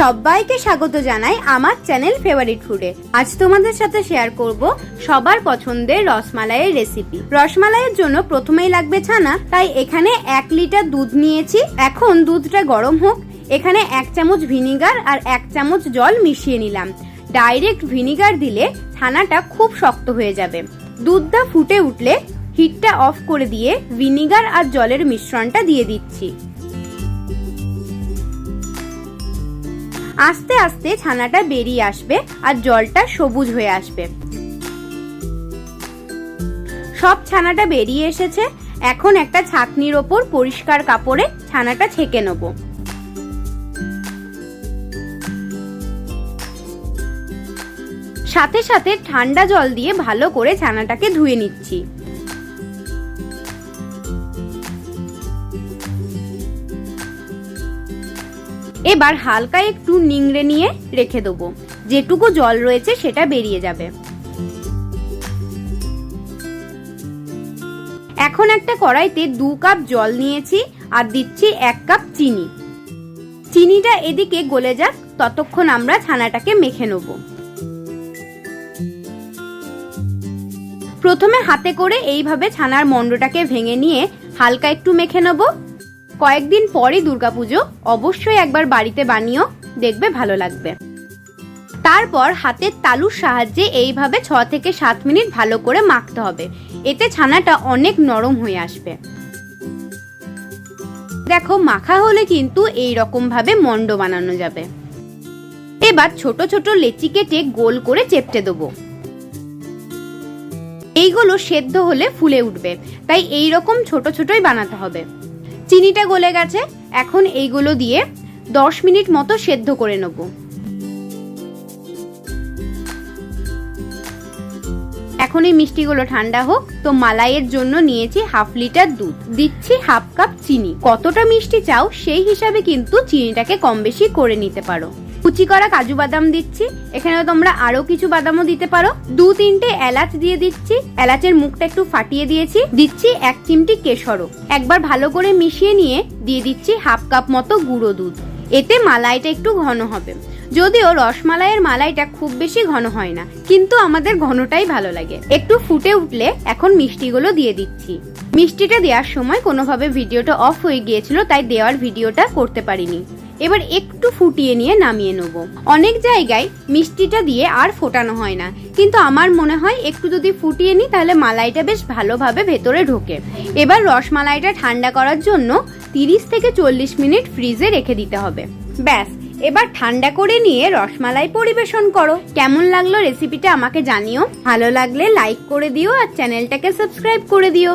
সবাইকে স্বাগত জানাই আমার চ্যানেল ফেভারিট ফুডে আজ তোমাদের সাথে শেয়ার করব সবার পছন্দের রসমালাইয়ের রেসিপি রসমালাইয়ের জন্য প্রথমেই লাগবে ছানা, তাই এখানে এক লিটার দুধ নিয়েছি। এখন দুধটা গরম হোক, এখানে এক চামচ ভিনিগার আর এক চামচ জল মিশিয়ে নিলাম। ডাইরেক্ট ভিনিগার দিলে ছানাটা খুব শক্ত হয়ে যাবে। দুধটা ফুটে উঠলে হিটটা অফ করে দিয়ে ভিনিগার আর জলের মিশ্রণটা দিয়ে দিচ্ছি। আস্তে আস্তে ছানাটা বেরিয়ে আসবে আর জলটা সবুজ হয়ে আসবে। সব ছানাটা বেরিয়ে এসেছে। এখন একটা ছাকনির ওপর পরিষ্কার কাপড়ে ছানাটা ছেঁকে নেব। সাথে সাথে ঠান্ডা জল দিয়ে ভালো করে ছানাটাকে ধুয়ে নিচ্ছি। এবার হালকা একটু নিংড়ে নিয়ে রেখে দেবো। যেটুকু জল রয়েছে সেটা বেরিয়ে যাবে। এখন একটা কড়াইতে দু কাপ জল নিয়েছি আর দিচ্ছি এক কাপ চিনি। চিনিটা এদিকে গলে যাক, ততক্ষণ আমরা ছানাটাকে মেখে নেব। প্রথমে হাতে করে এইভাবে ছানার মন্ডটাকে ভেঙে নিয়ে হালকা একটু মেখে নেব। কয়েকদিন পরে দুর্গাপুজো, অবশ্যই একবার বাড়িতে বানিও, দেখবে ভালো লাগবে। তারপর হাতের তালুর সাহায্যে এইভাবে ছ থেকে সাত মিনিট ভালো করে মাখতে হবে। এতে ছানাটা অনেক নরম হয়ে আসবে। দেখো, মাখা হলে কিন্তু এই রকম ভাবে মন্ড বানানো যাবে। এবার ছোট ছোট লেচি কেটে গোল করে চেপটে দেবো। এইগুলো সেদ্ধ হলে ফুলে উঠবে, তাই এই রকম ছোট ছোটই বানাতে হবে। চিনিটা গলে গেছে, এখন এইগুলো দিয়ে দশ মিনিট মতো সেদ্ধ করে নেব। এখন এই মিষ্টিগুলো ঠান্ডা হোক, তো মালাইয়ের জন্য নিয়েছি হাফ লিটার দুধ। দিচ্ছি হাফ কাপ চিনি। কতটা মিষ্টি চাও সেই হিসাবে কিন্তু চিনিটাকে কম বেশি করে নিতে পারো। কুচি করা কাজু বাদাম দিচ্ছি। এখানে তোমরা আরও কিছু বাদামও দিতে পারো। দু তিনটে এলাচ দিয়ে দিচ্ছি। এলাচের মুখটা একটু ফাটিয়ে দিয়েছি। দিচ্ছি এক চিমটি কেশরও। একবার ভালো করে মিশিয়ে নিয়ে দিয়ে দিচ্ছি হাফ কাপ মতো গুঁড়ো দুধ। এতে মালাইটা একটু ঘন হবে। যদিও রসমালাইয়ের মালাইটা খুব বেশি ঘন হয় না, কিন্তু আমাদের ঘনটাই ভালো লাগে। একটু ফুটে উঠলে এখন মিষ্টিগুলো দিয়ে দিচ্ছি। মিষ্টিটা দেওয়ার সময় কোনোভাবে ভিডিওটা অফ হয়ে গিয়েছিল, তাই দেওয়ার ভিডিওটা করতে পারিনি। এবার একটু ফুটিয়ে নিয়ে নামিয়ে নেব। অনেক জায়গায় মিষ্টিটা দিয়ে আর ফোটানো হয় না। কিন্তু আমার মনে হয় একটু যদি ফুটিয়ে নিই, তাহলে মালাইটা বেশ ভালোভাবে ভেতরে ঢোকে। এবার রসমালাইটা ঠান্ডা করার জন্য তিরিশ থেকে চল্লিশ মিনিট ফ্রিজে রেখে দিতে হবে। ব্যাস, এবার ঠান্ডা করে নিয়ে রসমালাই পরিবেশন করো। কেমন লাগল রেসিপিটা আমাকে জানিও। ভালো লাগলে লাইক করে দিও আর চ্যানেলটাকে সাবস্ক্রাইব করে দিও।